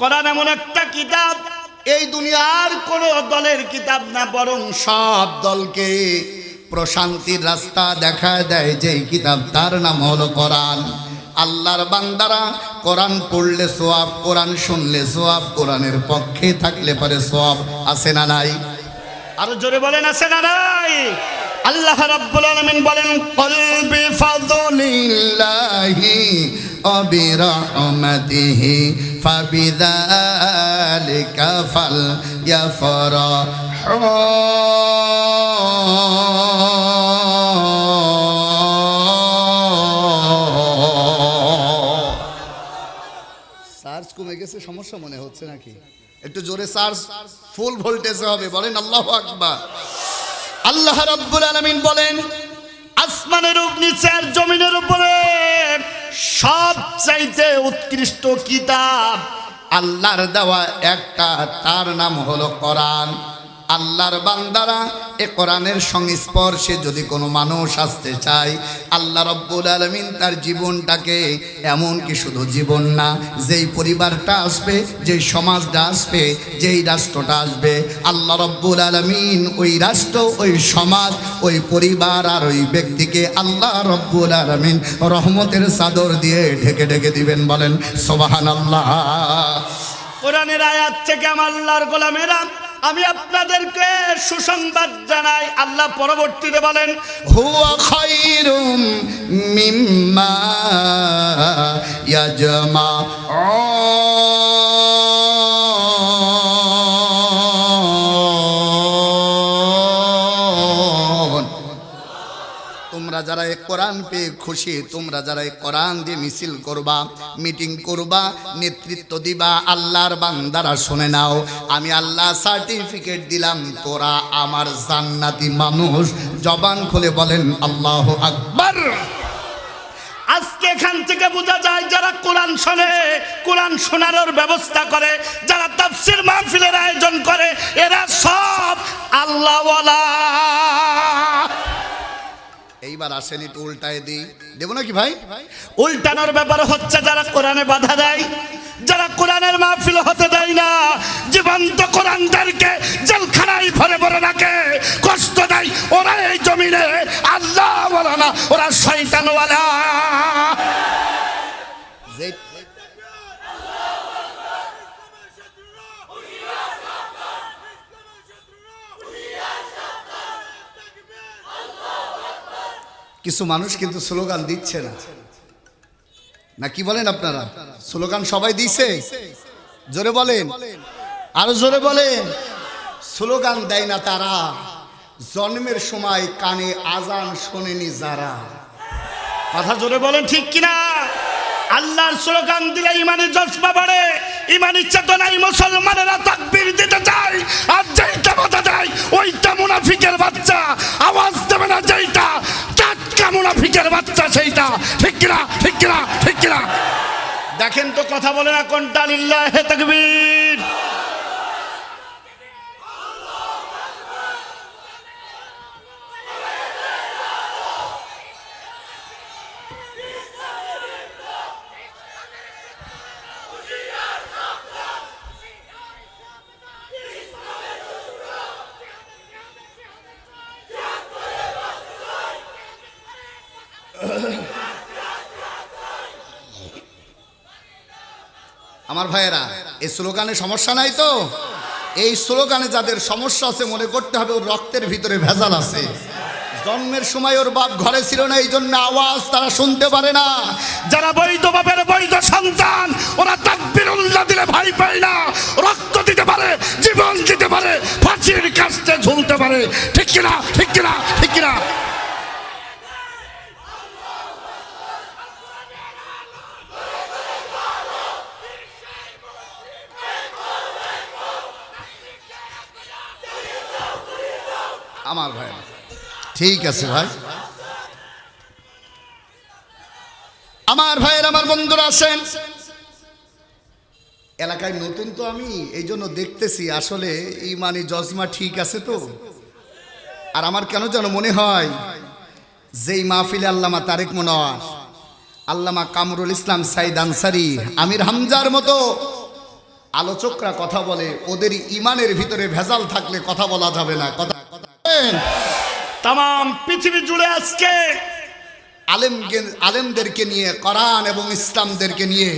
কোরআন এমন একটা কিতাব, এই দুনিয়ার কোন দলের কিতাব না, বরং সব দলকে প্রশান্তির রাস্তা দেখা দেয়, যেই কিতাব তার নাম হলো কোরআন। আল্লাহর বান্দারা কোরআন পড়লে সোয়াব, কোরআন শুনলে সোয়াব, কোরআনের পক্ষে থাকলে পরে সোয়াব, আছে না নাই? আরও জোরে বলেন, আছে না নাই? আল্লাহ রাব্বুল আলামিন বলেন, কলবি ফাদলিল্লাহি ওয়া ফাবিযালিকা ফাল চার্জ কমে গেছে, সমস্যা মনে হচ্ছে নাকি? একটু জোরে চার্জ ফুল ভোল্টেজে হবে, বলেন আল্লাহু আকবার। আল্লাহ রাব্বুল আলামিন বলেন, আসমানের উপর নিচে আর জমিনের উপরে সব চাইতে উৎকৃষ্ট কিতাব। আল্লাহর দেওয়া একটা তার নাম হলো কোরআন। আল্লাহর বান্দারা, এ কোরআনের সংস্পর্শে যদি কোনো মানুষ আসতে চায়, আল্লাহ রব্বুল আলমিন তার জীবনটাকে এমন কি শুধু জীবন না, যেই পরিবারটা আসবে, যেই সমাজটা আসবে, যেই রাষ্ট্রটা আসবে, আল্লাহ রব্বুল আলমিন ওই রাষ্ট্র, ওই সমাজ, ওই পরিবার আর ওই ব্যক্তিকে আল্লাহ রব্বুল আলমিন রহমতের চাদর দিয়ে ঢেকে ঢেকে দিবেন বলেন সোবাহান আল্লাহ কোরআনের আয়াত থেকে আমার আল্লাহর গোলামেরা আমি আপনাদেরকে সুসংবাদ জানাই। আল্লাহ পরবর্তীতে বলেন হুয়া খায়রুম মিম্মা ইয়াজমা। তোমরা যারা এই কোরআন পেয়ে খুশি, তোমরা যারা এই কোরআন দিয়ে মিছিল করবা, মিটিং করবা, নেতৃত্ব দিবা, আল্লাহর বান্দারা শুনে নাও, আমি আল্লাহ সার্টিফিকেট দিলাম, তোরা আমার জান্নাতি মানুষ। জবান খুলে বলেন, আল্লাহ আকবার। আজকে এখান থেকে বোঝা যায়, যারা কোরআন শোনে, কোরআন শোনানোর ব্যবস্থা করে, যারা তাফসির মাহফিলের আয়োজন করে, এরা সব আল্লাহওয়ালা। এইবার আসেন একটু উল্টায় দিই। দেবো নাকি ভাই? উল্টানোর ব্যাপার হচ্ছে যারা কোরআনে বাধা দেয় যারা কোরআনের মাহফিল হতে দেয় না জীবন্ত কোরআনদেরকে জেলখানায় ভরে ভরে রাখে কষ্ট দেয় ওরা এই জমিনে। আল্লাহ বলে না ওরা শয়তানওয়ালা। যে কিছু মানুষ কিন্তু স্লোগান দিচ্ছে না। না, কি বলেন আপনারা? স্লোগান সবাই দিছে জোরে বলেন। আরও জোরে বলেন। স্লোগান দেয় না তারা। জন্মের সময় কানে আজান শোনেনি যারা। কথা জোরে বলেন ঠিক কিনা? আল্লাহর স্লোগান দিলে ইমানের জজবা বাড়ে। ইমানি চেতনায় মুসলমানেরা তাকবীর দিতে চায়। আর যেইটা বাধা দেয়, ওইটা মুনাফিকের বাচ্চা। আওয়াজ দেবে না যেইটা। টাটকা মুনাফিকের বাচ্চা সেইটা? ঠিক কিনা? ঠিক দেখেন তো কথা বলে না কোনটা? লিল্লাহে তাকবীর। আমার ভাইয়েরা, এই স্লোগানে সমস্যা নাই তো? এই স্লোগানে যাদের সমস্যা আছে, মনে করতে হবে ওর রক্তের ভিতরে ভেজাল আছে। জন্মের সময় ওর বাপ ঘরে ছিল না, এই জন্য আওয়াজ তারা শুনতে পারে না। যারা বৈধ বাপের বৈধ সন্তান, ওরা তাকবির উল্লাহ দিলে ভাই পায় না। রক্ত দিতে পারে, জীবন দিতে পারে, ফাঁসির কাছে ঝুলতে পারে। ঠিক কিনা? ঠিক কিনা? ঠিক কিনা? আমার ভাই। ঠিক আছে ভাই। আমার ভাইয়ের আমার বন্ধুরা আছেন। এলাকায় নতুন তো আমি, এই জন্য দেখতেছি আসলে ইমানি জজমা ঠিক আছে তো। আর আমার কেন যেন মনে হয়, যেই মাহফিলে আল্লামা তারেক মনোয়ার, আল্লামা কামরুল ইসলাম সাইদ আনসারি, আমির হামজার মতো আলোচকরা কথা বলে, ওদের ইমানের ভিতরে ভেজাল থাকলে কথা বলা যাবে না, কথা কথা তাম পৃথিবী জুড়ে আজকে আলেমকে আলেমদেরকে নিয়ে কোরআন এবং ইসলামদেরকে নিয়ে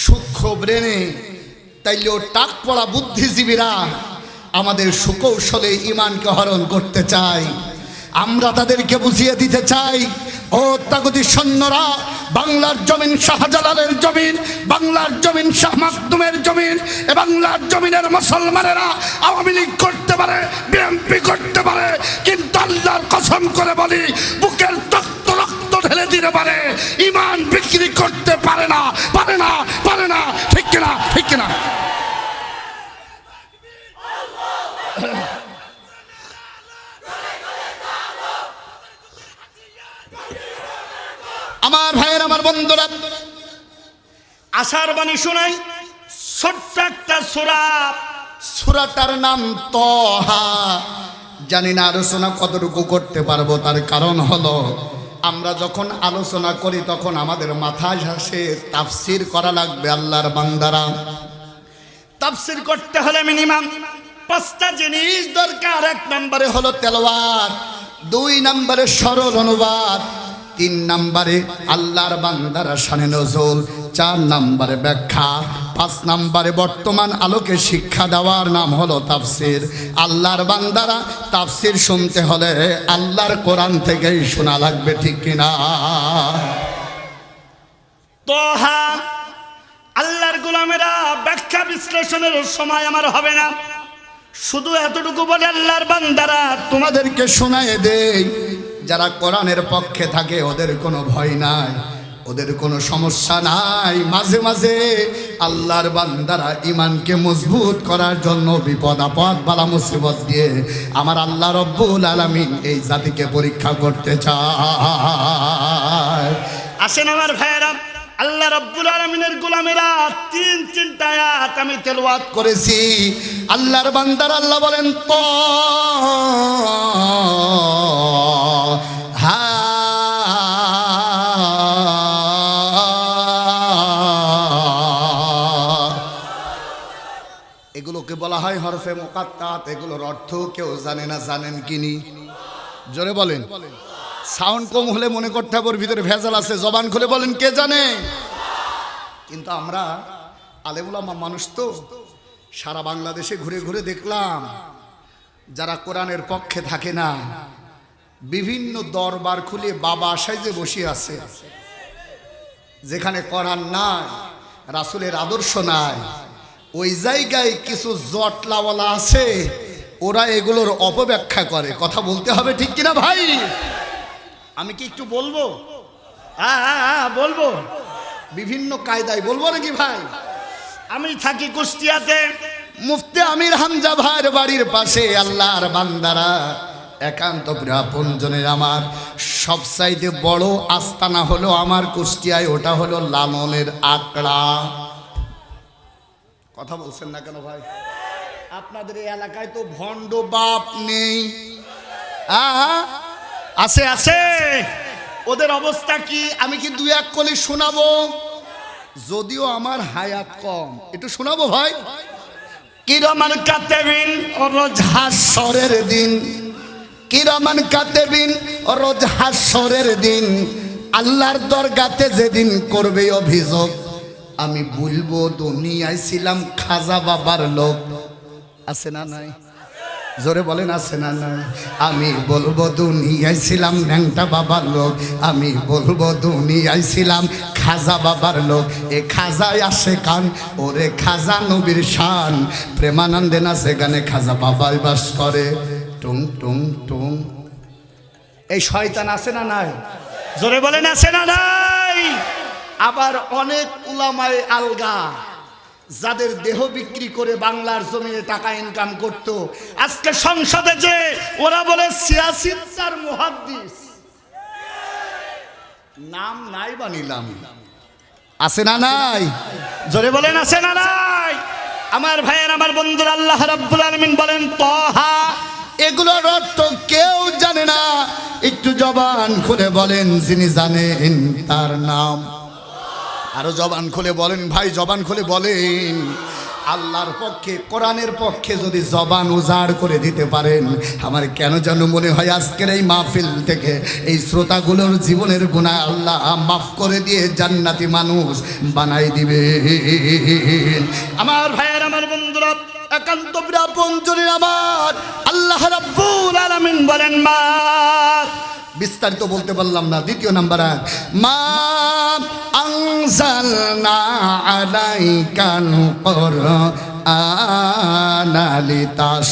সূক্ষ্ম ব্রেনে তাইলেও টাক পড়া বুদ্ধিজীবীরা আমাদের সুকৌশলে ইমানকে হরণ করতে চায়। আমরা তাদেরকে বুঝিয়ে দিতে চাই ও তাগতি সৈন্যরা বাংলার জমিন শাহজালালের জমিন বাংলার জমিন শাহ মাকদুমের জমিন এ বাংলার জমিনের মুসলমানেরা আওয়ামী লীগ পারে, বিএনপি করতে পারে, কিন্তু আল্লাহর কসম করে বলি, বুকের তক্ত রক্ত ঢেলে দিতে পারে, ইমান বিক্রি করতে পারে না পারে না পারে না, ঠিক কিনা ঠিক কিনা? আমার ভাইয়ের, আমার বন্ধুরা, আশার বাণী শোনাই ছোট্ট একটা সুরা সুরাটার নাম তহা। জানি না আলোচনা কতটুকু করতে পারব, তার কারণ হলো, আমরা যখন আলোচনা করি তখন আমাদের মাথায় আসে তাফসির করা লাগবে আল্লাহর বান্দারা। তাফসির করতে হলে মিনিমাম পাঁচটা জিনিস দরকার। এক নম্বরে হলো তেলোয়ার দুই নম্বরে সরল অনুবাদ তিন নাম্বারে আল্লাহর বান্দারা শানে নজল, চার নাম্বারে ব্যাখ্যা, পাঁচ নাম্বারে বর্তমান আলোকে শিক্ষা দেওয়ার নাম হলো তাফসির। আল্লাহর বান্দারা তাফসির শুনতে হলে আল্লাহর কোরআন থেকেই শোনা লাগবে, ঠিক কিনা? তোহা, আল্লাহর গোলামেরা ব্যাখ্যা বিশ্লেষণের সময় আমার হবে না। শুধু এতটুকু বলে আল্লাহর বান্দারা তোমাদেরকে শোনায় দেই। যারা কোরআনের পক্ষে থাকে ওদের কোনো ভয় নাই ওদের কোনো সমস্যা নাই। মাঝে মাঝে আল্লাহর বান্দারা ইমানকে মজবুত করার জন্য বিপদ আপদ বালা মুসিবত দিয়ে আমার আল্লাহ রব্বুল আলামিন এই জাতিকে পরীক্ষা করতে চায়। আসেন আমার ভাইয়েরা আল্লাহ রব্বুল আলমিনের গোলামেরা তিন তিনটা আয়াত আমি তেলওয়াত করেছি। আল্লাহর বান্দার আল্লাহ বলেন তো এগুলোকে বলা হয় হরফে মোকাত্তাত, এগুলোর অর্থ কেউ জানে না, জানেন কিনি। জোরে বলেন। সাউন্ড কম হলে মনে করতে হবে ওর ভিতরে ভেজাল আছে, জবান খুলে বলেন, কে জানে? কিন্তু আমরা আলেমুলামা মানুষ তো, সারা বাংলাদেশে ঘুরে ঘুরে দেখলাম, যারা কোরআনের পক্ষে থাকে না, বিভিন্ন দরবার খুলে বাবা সাইজে বসে আছে, যেখানে কোরআন নাই, রাসুলের আদর্শ নাই ওই জায়গায় কিছু জটলাওয়ালা আছে, ওরা এগুলোর অপব্যাখ্যা করে। কথা বলতে হবে ঠিক কিনা ভাই? আমি কি একটু বলব? হ্যাঁ হ্যাঁ হ্যাঁ বলব। বিভিন্ন কায়দায় বলব নাকি ভাই? আমি থাকি কুষ্টিয়াতে। মুফতি আমির হামজা ভাইয়ের বাড়ির পাশে, আল্লাহর বান্দারা, একান্ত আপনজনের আমার। সব সাইডে বড় আস্তানা হলো আমার কুষ্টিয়ায়, ওটা হলো লালনের আকড়া। কথা বলছেন না কেন ভাই? আপনাদের এই এলাকায় তো ভণ্ড বাপ নেই। আছে আছে। ওদের অবস্থা কি? আমি কি দুই এক কলি শোনাবো? যদিও আমার হায়াত কম। একটু শোনাবো ভাই? কিরমান কাতেবিন রোজ হাসরের দিন। কিরমান কাতেবিন রোজ হাসরের দিন। আল্লাহর দরগাতে যেদিন করবে অভিযোগ। আমি বলব, দুনিয়ায় ছিলাম খাজা বাবার লোক। আছে না নাই? জোরে বলেন, আছে না নাই? আমি বলব, দুনিয়ায় ছিলাম ন্যাংটা বাবার লোক। আমি বলব, দুনিয়ায় ছিলাম খাজা বাবার লোক। এ খাজায় আসে কান, ওরে খাজা নবীর শান। প্রেমানন্দে না সেখানে খাজা বাবাই বাস করে। টুং টুং টুং। এই শয়তান আছে না নাই? জোরে বলেন, আছে না নাই? আবার অনেক উলামায় আলগা যাদের দেহ বিক্রি করে বাংলার জমিনে টাকা ইনকাম করত। আজকে সংসদে যে ওরা বলে সিয়াসিদার মুহাদ্দিস। নাম নাই বানিলাম আছে না নাই? জোরে বলেন, আছে না নাই? আমার ভাইয়ের, আমার বন্ধুরা আল্লাহ রাব্বুল আলামিন বলেন, তহা, এগুলোর অর্থ কেউ জানে না। একটু জবান খুলে বলেন যিনি জানেন তার নাম। আরও জবান খুলে বলেন, ভাই, জবান খুলে বলেন। আল্লাহর পক্ষে, কোরআনের পক্ষে যদি জবান উজাড় করে দিতে পারেন, আমার কেন যেন মনে হয় আজকের এই মাহফিল থেকে এই শ্রোতাগুলোর জীবনের গুণা আল্লাহ মাফ করে দিয়ে জান্নাতি মানুষ বানাই দিবে। আমার ভাইয়ের, আমার বন্ধুরা, একান্ত পঞ্চরের আমার আল্লাহ রাব্বুল বলেন, মা বিস্তারিত বলতে পারলাম না, দ্বিতীয় নাম্বার এক। মা আনসালনা আলাইকাল কুরআনা লিতাস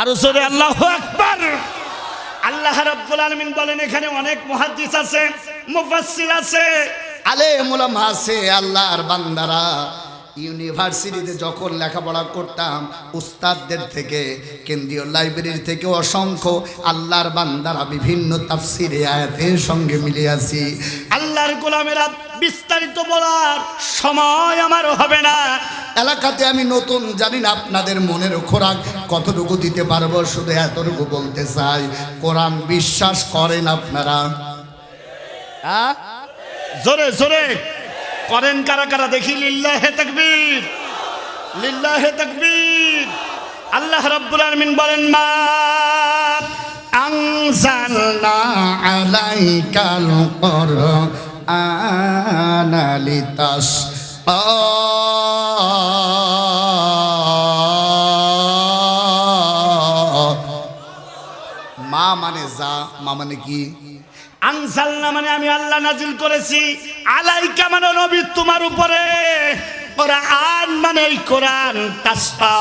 আরও আল্লাহ রাব্বুল আলামিন বলেন, এখানে অনেক মুহাদ্দিস আছে, মুফাসসির আছে আলে মোলাম আল্লাহর বান্দারা। ইউনিভার্সিটিতে যখন লেখাপড়া করতাম, উস্তাদদের থেকে, কেন্দ্রীয় লাইব্রেরি থেকে অসংখ্য আল্লাহর বান্দারা বিভিন্ন তাফসিরে, আয়াতের সঙ্গে মিলে আছি। আল্লাহর গোলামেরা বিস্তারিত বলার সময় আমার হবে না। এলাকাতে আমি নতুন, জানি না আপনাদের মনের খোরাক কতটুকু দিতে পারব, শুধু এতটুকু বলতে চাই, কোরআন বিশ্বাস করেন আপনারা। হ্যাঁ? জোরে জোরে। করেন কারা কারা? দেখি, লিল্লাহে তাকবীর। লিল্লাহে তাকবীর। আল্লাহ রাব্বুল আলামিন বলেন, মা আনজালনা আলাইকাল কুরআনা লিতাস মা মানে যা, মা মানে কি? আনসালনা মানে আমি আল্লাহ নাজিল করেছি। আলাইকা মানে নবী তোমার উপরে। কোরআন মানে এই কোরআন তাসফা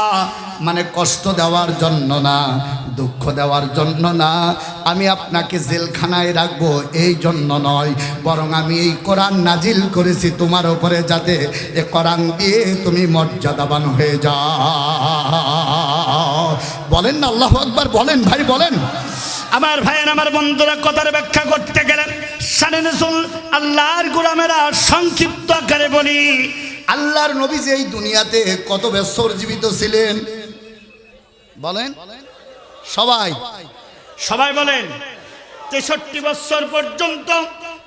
মানে কষ্ট দেওয়ার জন্য না, দুঃখ দেওয়ার জন্য না। আমি আপনাকে জেলখানায় রাখব এই জন্য নয়, বরং আমি এই কোরআন নাজিল করেছি তোমার উপরে যাতে এ কোরআন দিয়ে তুমি মর্যাদাবান হয়ে যাও। বলেন না, আল্লাহ আকবার বলেন, ভাই বলেন। আমার ভাইয়ের আমার বন্ধুরা কথার ব্যাখ্যা করতে গেলেন। সানে নজরুল আল্লাহর গোলামেরা সংক্ষিপ্ত আকারে বলি আল্লাহর নবী যে এই দুনিয়াতে কত বছর জীবিত ছিলেন? বলেন। সবাই। সবাই বলেন তেষট্টি বছর পর্যন্ত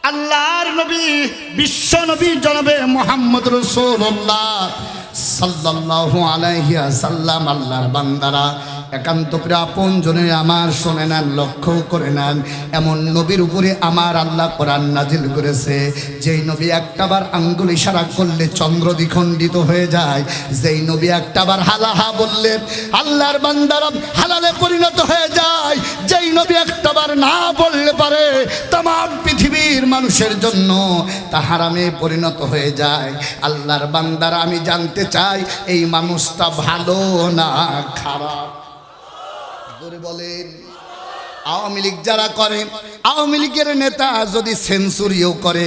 আল্লাহর নবী বিশ্ব নবী জনবে মোহাম্মদ রসুল্লাহ। সাল্লাল্লাহু আলাইহি সাল্লাম আল্লাহর বান্দারা একান্ত করে আপন জনে আমার শোনে নেন লক্ষ্য করে নেন। এমন নবীর উপরে আমার আল্লাহ কোরআন নাজিল করেছে। যেই নবী একটাবার আঙ্গুল ইশারা করলে চন্দ্র দ্বিখণ্ডিত হয়ে যায়। যেই নবী একটাবার হালাহা বললে, আল্লাহর বান্দারা হালালে পরিণত হয়ে যায়। যেই নবী একটাবার না বললে পারে তাম পৃথিবীর মানুষের জন্য তা হারামে পরিণত হয়ে যায়। আল্লাহর বান্দারা, আমি জানতে চাই, এই মানুষটা ভালো না খারাপ? জোরে বলেন, আওয়ামী লীগ যারা করে, আওয়ামী লীগের নেতা যদি সেঞ্চুরিও করে,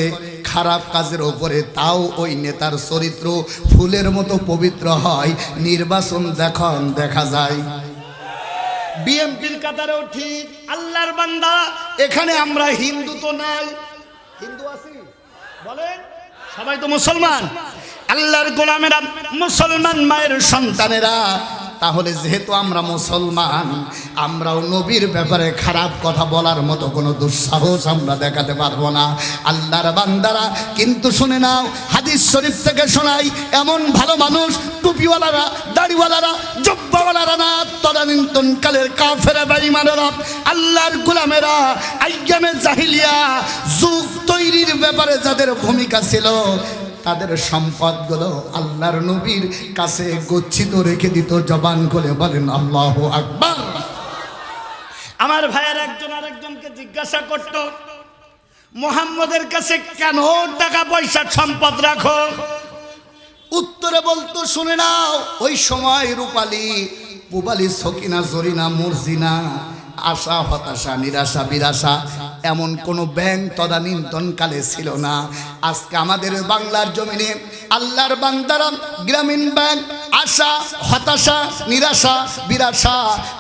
খারাপ কাজের ওপরে তাও ওই নেতার চরিত্র ফুলের মতো পবিত্র হয়, নির্বাচন দেখন, দেখা যায়। বিএমপির কাতারেও ঠিক, আল্লাহর বান্দা, এখানে আমরা হিন্দু তো নাই। হিন্দু আছি? বলেন, সবাই তো মুসলমান। আল্লাহর গোলামেরা মুসলমান মায়ের সন্তানেরা তাহলে যেহেতু আমরা মুসলমান, আমরাও নবীর ব্যাপারে খারাপ কথা বলার মতো কোনো দুঃসাহস আমরা দেখাতে পারব না। আল্লাহর বান্দারা, কিন্তু শুনে নাও, হাদিস শরীফ থেকে শোনাই, এমন ভালো মানুষ, টুপিওয়ালারা, দাড়িওয়ালারা, জব্বাওয়ালারা না, তদানীন্তন কালের কাফেরা বেঈমানেরা, আল্লাহর গোলামেরা, আইয়ামে জাহিলিয়া, যুগ তৈরির ব্যাপারে যাদের ভূমিকা ছিল তাদের সম্পদগুলো আল্লাহর নবীর কাছে গচ্ছিত রেখে দিত জবান করে বলেন আল্লাহ আকবার। আমার ভাইয়ের একজন আরেকজনকে জিজ্ঞাসা করত মোহাম্মদের কাছে কেন টাকা পয়সা সম্পদ রাখো? উত্তরে বলতো শুনে নাও ওই সময় রূপালী পুবালি সকিনা জরিনা মুরজিনা আশা, হতাশা, নিরাশা, বিরাশা এমন কোনো ব্যাংক তদানীন্তনকালে ছিল না। আজকে আমাদের বাংলার জমিনে আল্লাহর বান্দারা গ্রামীণ ব্যাংক আশা, হতাশা, নিরাশা, বিরাশা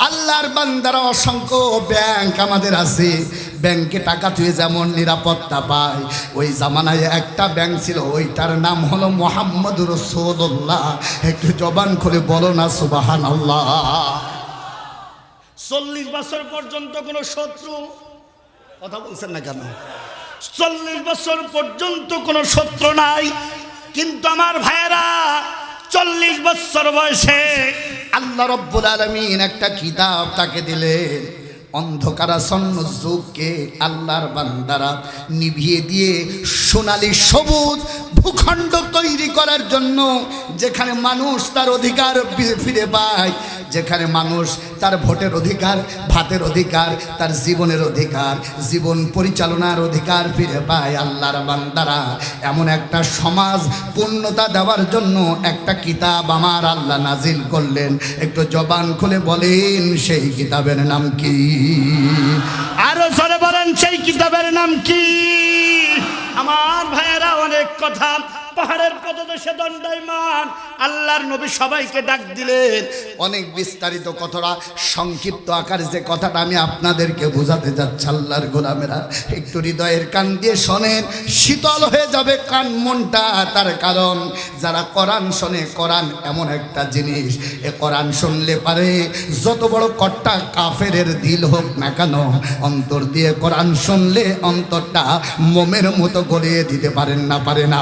আল্লাহর বান্দারা অসংখ্য ব্যাংক আমাদের আছে। ব্যাংকে টাকা তুই যেমন নিরাপত্তা পায়, ওই জামানায় একটা ব্যাংক ছিল, ওইটার নাম হলো মোহাম্মদ রসুল্লাহ একটু জবান খুলে বলো না সুবাহান আল্লাহ চল্লিশ বছর পর্যন্ত কোনো শত্রু? কথা বলছেন না কেন? চল্লিশ বছর পর্যন্ত কোনো শত্রু নাই। কিন্তু আমার ভাইয়েরা, চল্লিশ বছর বয়সে আল্লাহ রব্বুল আলমিন একটা কিতাব তাকে দিলেন। অন্ধকারাসন্ন যুগকে আল্লাহর বান্দারা নিভিয়ে দিয়ে সোনালি সবুজ ভূখণ্ড তৈরি করার জন্য যেখানে মানুষ তার অধিকার ফিরে পায়, যেখানে মানুষ তার ভোটের অধিকার, ভাতের অধিকার, তার জীবনের অধিকার, জীবন পরিচালনার অধিকার ফিরে পায় আল্লাহর বান্দারা। এমন একটা সমাজ পূর্ণতা দেওয়ার জন্য একটা কিতাব আমার আল্লাহ নাজিল করলেন। একটু জবান খুলে বলেন সেই কিতাবের নাম কি? আরও সরে বলেন সেই কিতাবের নাম কি? আমার ভাইয়েরা অনেক কথা। পাহাড়ের পদদেশে দণ্ডায়মান। আল্লাহর নবী সবাইকে ডাক দিলেন। অনেক বিস্তারিত কথাটা, সংক্ষিপ্ত আকারে যে কথাটা আমি আপনাদেরকে বোঝাতে যাচ্ছি আল্লাহর গোলামেরা, একটু হৃদয়ের কান দিয়ে শোনেন, শীতল হয়ে যাবে কান, মনটা তার কারণ। যারা কোরআন শোনে, কোরআন এমন একটা জিনিস, এ কোরআন শুনলে পারে, যত বড় কট্টা কাফেরের দিল হোক না কেন, অন্তর দিয়ে কোরআন শুনলে অন্তরটা মোমের মতো গলিয়ে দিতে পারেন না, পারে না।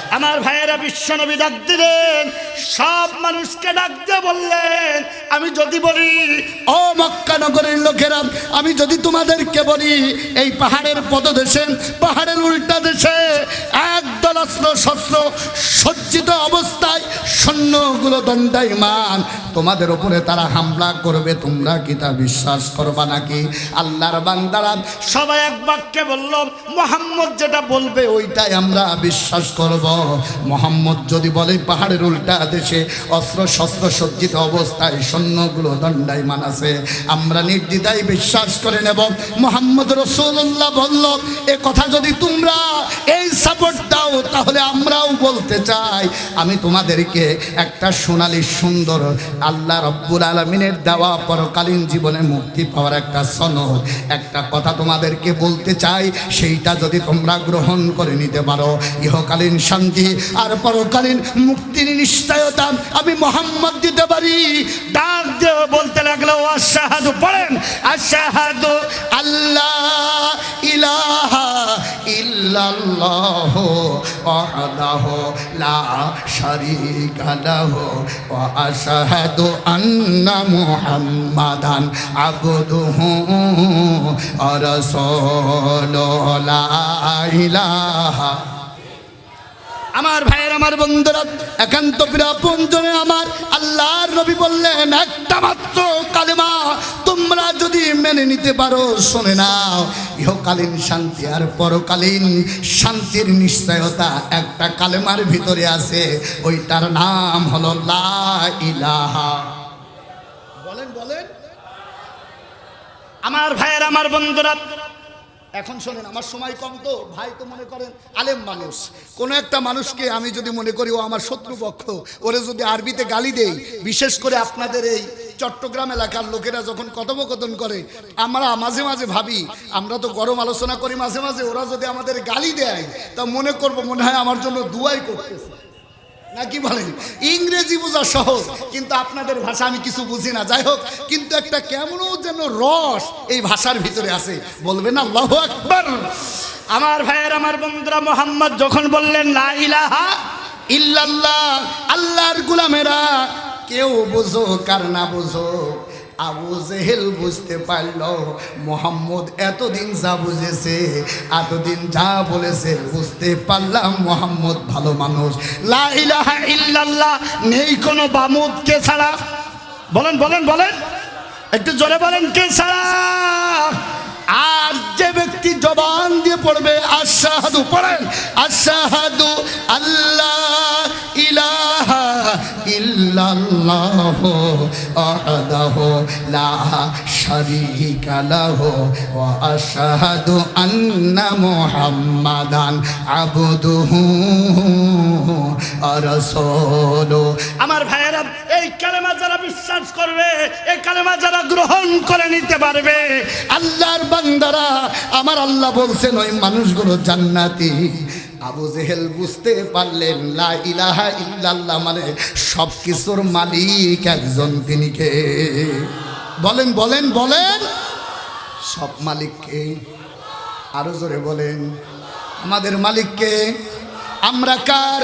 আমার ভাইয়েরা বিশ্বনবী ডাক দিলেন, সব মানুষকে ডাক দিয়ে বললেন, আমি যদি বলি, ও মক্কানগরের লোকেরা, আমি যদি তোমাদেরকে বলি, এই পাহাড়ের পদদেশে, পাহাড়ের উল্টা দেশে একদল অস্ত্র শস্ত্র সজ্জিত অবস্থায় সৈন্যগুলো দণ্ডায়মান, তোমাদের উপরে তারা হামলা করবে, তোমরা কি তা বিশ্বাস করবা নাকি? আল্লাহর বান্দারা সবাই এক বাক্যে বলল, মোহাম্মদ যেটা বলবে, ওইটাই আমরা বিশ্বাস করব। মোহাম্মদ যদি বলে পাহাড়ের উল্টা দেশে অস্ত্র শস্ত্র সজ্জিত অবস্থায় সৈন্যগুলো দণ্ডায় মানাছে, আমরা নির্দ্বিধায় বিশ্বাস করে নেব। মোহাম্মদ রসুল্লাহ বলল, এ কথা যদি তোমরা এই সাপোর্ট দাও, তাহলে আমরাও বলতে চাই। আমি তোমাদেরকে একটা সোনালি সুন্দর আল্লাহ রব্বুল আলমিনের দেওয়া পরকালীন জীবনে মুক্তি পাওয়ার একটা সনদ, একটা কথা তোমাদেরকে বলতে চাই। সেইটা যদি তোমরা গ্রহণ করে নিতে পারো, ইহকালীন শান্তি আর পরকালীন মুক্তির নিশ্চয়তা আমি মোহাম্মদ দিতে পারি। ডাক দিয়ে বলতে লাগল, আশাহাদু, পড়েন। আশাহাদু আল্লাহ ইলাহা ইল্লাল্লাহ ওয়াহদাহু লা শারীকা লাহু ওয়া আশহাদু আন্না মুহাম্মাদান আবদুহু ওয়া রাসূলুহু ইলাহা আমার ভাইয়ের, আমার বন্ধুরা, একান্ত প্রিয়পঞ্জনে আমার আল্লাহর নবী বললেন, একটা মাত্র কালেমা তোমরা যদি মেনে নিতে পারো, শুনে নাও, ইহকালীন শান্তি আর পরকালীন শান্তির নিশ্চয়তা একটা কালেমার ভিতরে আছে, ওইটার নাম হলো লা ইলাহা। বলেন বলেন। আমার ভাইয়ের, আমার বন্ধুরা এখন শোনেন, আমার সময় কম তো, ভাই তো মনে করেন আলেম মানুষ। কোনো একটা মানুষকে আমি যদি মনে করি ও আমার শত্রুপক্ষ, ওরে যদি আরবিতে গালি দেই, বিশেষ করে আপনাদের এই চট্টগ্রাম এলাকার লোকেরা যখন কথোপকথন করে, আমরা মাঝে মাঝে ভাবি, আমরা তো গরম আলোচনা করি মাঝে মাঝে, ওরা যদি আমাদের গালি দেয়, তা মনে করব মনে হয় আমার জন্য দুয়াই করতেছে। নাকি বলেন? ইংরেজি বোঝা সহজ, কিন্তু আপনাদের ভাষা আমি কিছু বুঝি না। যাই হোক, কিন্তু একটা কেমন যেন রস এই ভাষার ভিতরে আছে। বলবেন আল্লাহ আকবর। আমার ভাইয়ের, আমার বন্ধুরা মোহাম্মদ যখন বললেন, লা ইলাহা ইল্লাল্লাহ আল্লাহর গুলামেরা, কেউ বোঝো কার না বুঝো আবু জেহেল বুঝতে পারল, মোহাম্মদ এতদিন যা বুঝেছে, এতদিন যা বলেছে বুঝতে পারলাম মোহাম্মদ ভালো মানুষ। লা ইলাহা ইল্লাল্লাহ, নেই কোনো বামুদ কে ছাড়া। বলেন বলেন বলেন। একটু জোরে বলেন, কে ছাড়া? আর যে ব্যক্তি জবান দিয়ে পড়বে, আশাহাদু, পড়েন, আশাহাদু আল্লাহ ইলাহা ইল্লাল্লাহ। আহাদাহু, লা শারীকা লাহু ওয়া আশহাদু আন্না মুহাম্মাদান আবদুহু ওয়া রাসূলুহু আমার ভাইয়েরা, এই কালেমা যারা বিশ্বাস করবে, এই কালেমা যারা গ্রহণ করে নিতে পারবে, আল্লাহর বান্দারা, আমার আল্লাহ বলছেন, ওই মানুষগুলো জান্নাতি। আবু জেহেল বুঝতে পারলেন, লা ইলাহা ইল্লাল্লাহ মানে সব কিছুর মালিক একজন তিনি কে? বলেন বলেন বলেন। সব মালিককে আরও জোরে বলেন। আমাদের মালিককে আমরা কার?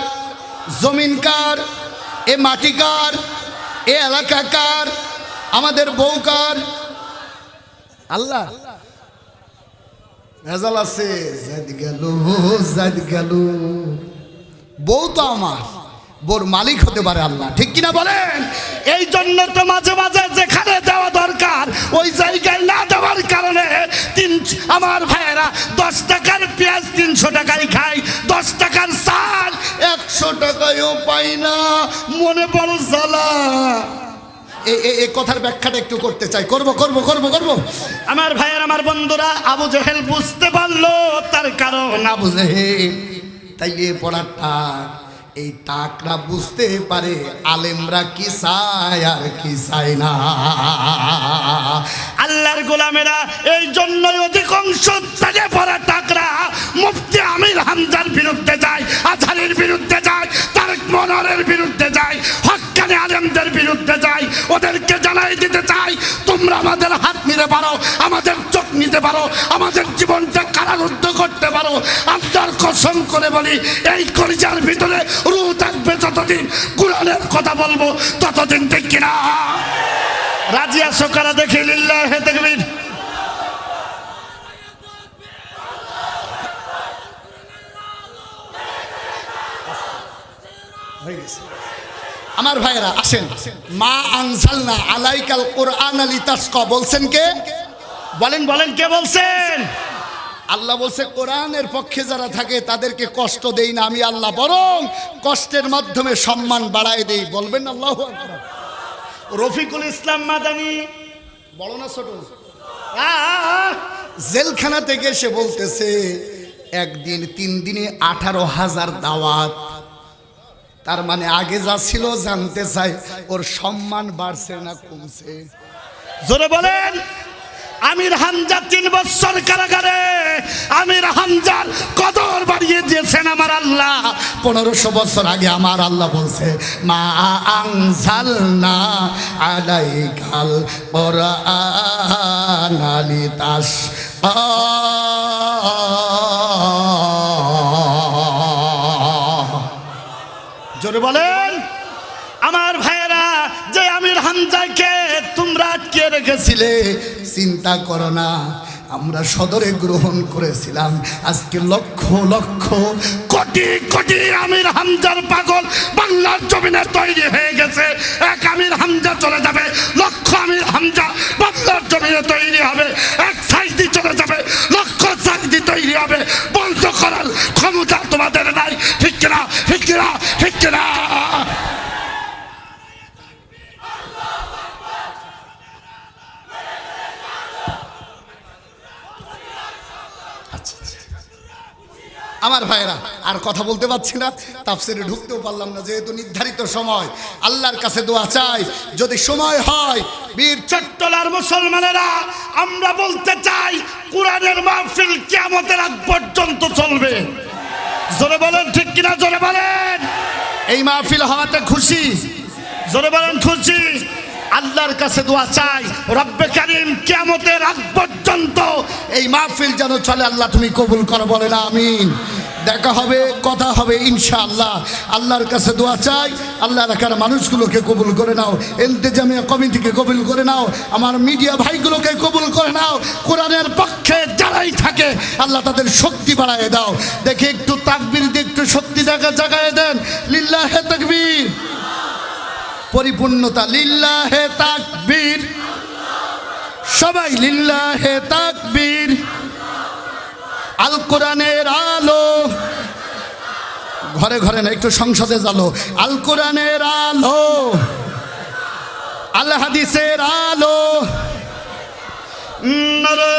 জমিন কার? এ মাটি কার? এ এলাকা কার? আমাদের বউ কার? আল্লাহ। ভেজাল আছে। জাদ গেল জাদ গেল। বউ তো আমার বোর মালিক হতে পারে আল্লাহ। ঠিক কিনা বলেন? এই জন্য তো মাঝে মাঝে যেখানে দেওয়া দরকার, ওই জায়গায় না দেওয়ার কারণে তিন, আমার ভাইয়েরা দশ টাকার পেঁয়াজ তিনশো টাকায় খায়। দশ টাকার চাল একশো টাকায়ও পাই না। মনে বড় জ্বালা। কথার ব্যাখ্যাটা একটু করতে চাই। করব করব করব করব। আমার ভাইয়ের আমার বন্ধুরা আবু জেহেল বুঝতে পারল তার কারণ। আবু জেহেল তাই এ পড়াটা এই টাকরা বুঝতে পারে আলেমরা কি চায় আর কি চায় না। আল্লাহর গোলামেরা, এই জন্যই অধিকাংশ তাজে পড়া টাকরা মুফতি আমির হামজার বিরুদ্ধে যায়, আজহারের বিরুদ্ধে যায়, তারেক মনোয়ারের বিরুদ্ধে যায় হক্কানি আলেমদের বিরুদ্ধে যায়। ওদেরকে জানাই দিতে চাই, তোমরা আমাদের হাত নিতে পারো, আমাদের চোখ নিতে পারো, আমাদের জীবনটা কারারুদ্ধ করতে পারো। আপনার কসম করে বলি, এই কলিজার ভিতরে রু থাকবে যতদিন, কোরআনের কথা বলব ততদিন ঠিক কিনা। রাজি আছো কারা দেখে? লিল্লাহ তাকবীর। আমার ভাইয়েরা আসেন। মা আনসালনা আলাইকাল কোরআন আলী তাসকা বলছেন কে? বলেন বলেন কে বলছেন? আল্লাহ বলছে কোরআনের পক্ষে যারা থাকে তাদেরকে কষ্ট দেই না আমি আল্লাহ বরং কষ্টের মাধ্যমে সম্মান বাড়ায় দেই। বলবেন আল্লাহ রফিকুল ইসলাম মাদানি। বড় না ছোট। জেলখানা থেকে সে বলতেছে একদিন তিন দিনে আঠারো হাজার দাওয়াত। তার মানে আগে যা ছিল জানতে চাই ওর সম্মান বাড়ছে না কমছে। জোরে বলেন। আমির হামজা তিন বছর কারাগারে। আমির হামজার কদর বাড়িয়ে দিয়েছেন আমার আল্লাহ। পনেরোশো বছর আগে আমার আল্লাহ বলছে, মা আংসাল না আলাইকাল কোরআন আলি তাস জোরে বলেন। আটকে রেখেছিলে ছিলে চিন্তা করো না, আমরা সদরে গ্রহণ করেছিলাম। আজকে লক্ষ লক্ষ, কোটি কোটি আমির হামজার পাগল বাংলার জমিনে তৈরি হয়ে গেছে। এক আমির হামজা চলে যাবে, লক্ষ আমির হামজা বাংলার জমিনে তৈরি হবে। এক সাইডি চলে যাবে, লক্ষ সাইডি তৈরি হবে। বন্ধ করার ক্ষমতা তোমাদের নাই। ঠিক কিনা? ঠিক কিনা? ঠিক কিনা? আমার ভাইয়েরা আর কথা বলতে পারছি না তাফসিরে ঢুকতেও পারলাম না যেহেতু নির্ধারিত সময়। আল্লাহর কাছে দোয়া চাই যদি সময় হয় বীর চট্টলার মুসলমানেরা আমরা বলতে চাই কোরআনের মাহফিল কিয়ামতের আগ পর্যন্ত চলবে। জোরে বলেন ঠিক কিনা? জোরে বলেন। এই মাহফিল হওয়াতে খুশি। জোরে বলেন খুশি। আল্লাহর কাছে দোয়া চাই। রব্বে কারিম কিয়ামতের আগ পর্যন্ত এই মাহফিল যেন চলে। আল্লাহ তুমি কবুল করো বলে না আমিন। দেখা হবে, কথা হবে, ইনশাআল্লাহ। আল্লাহর কাছে দোয়া চাই। আল্লাহ রাখার মানুষগুলোকে কবুল করে নাও। এলতেজামিয়া কমিটিকে কবুল করে নাও। আমার মিডিয়া ভাইগুলোকে কবুল করে নাও। কোরআনের পক্ষে যারাই থাকে, আল্লাহ তাদের শক্তি বাড়ায় দাও। দেখে একটু তাকবির দিয়ে একটু শক্তি দেখা জাগায় দেন। লিল্লাহে তাকবীর। পরিপূর্ণতা লিল্লাহে তাকবীর। সবাই লিল্লাহে তাকবীর। আল কোরআনের আলো। ঘরে ঘরে না, একটু সংসদে জালো আল। কোরআনের আলো। আল হাদিসের আলো নারে।